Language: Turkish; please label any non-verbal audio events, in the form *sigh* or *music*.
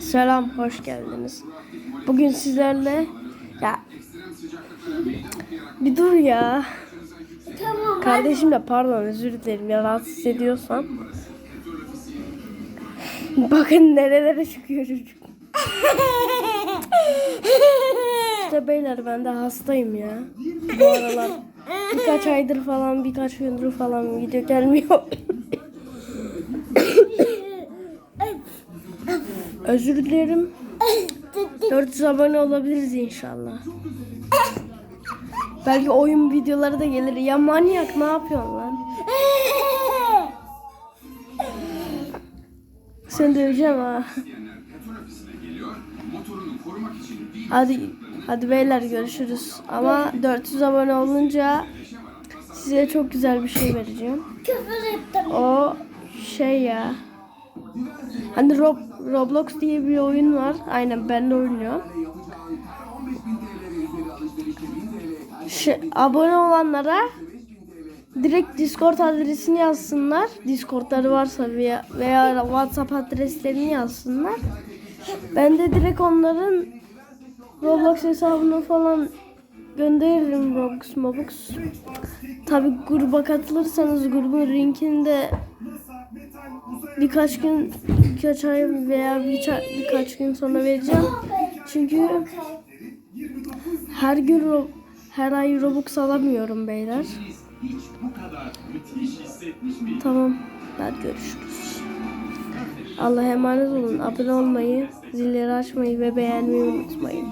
Selam, hoş geldiniz. Bugün sizlerle ya bir dur ya. Tamam. Kardeşim de pardon özür dilerim ya rahatsız ediyorsam. Bakın nerelere çıkıyor çocuk. İşte beyler ben de hastayım ya. Bu aralar birkaç aydır falan birkaç gündür falan video gelmiyor. Özür dilerim. *laughs* 400 abone olabiliriz inşallah. Belki oyun videoları da gelir. Ya manyak ne yapıyorsun lan? Seni döveceğim ha. Hadi hadi beyler görüşürüz. Ama 400 abone olunca size çok güzel bir şey vereceğim. O şey ya. Hani Rob- Roblox diye bir oyun var. Aynen ben de oynuyorum. Şey, abone olanlara direkt Discord adresini yazsınlar. Discord'ları varsa veya, veya WhatsApp adreslerini yazsınlar. Ben de direkt onların Roblox hesabını falan gönderirim Robux Mobux. Tabi gruba katılırsanız grubun linkini de birkaç gün, birkaç ay veya birça- birkaç gün sonra vereceğim. Çünkü her gün her ay Robux alamıyorum beyler. Tamam. Hadi görüşürüz. Allah'a emanet olun. Abone olmayı, zilleri açmayı ve beğenmeyi unutmayın.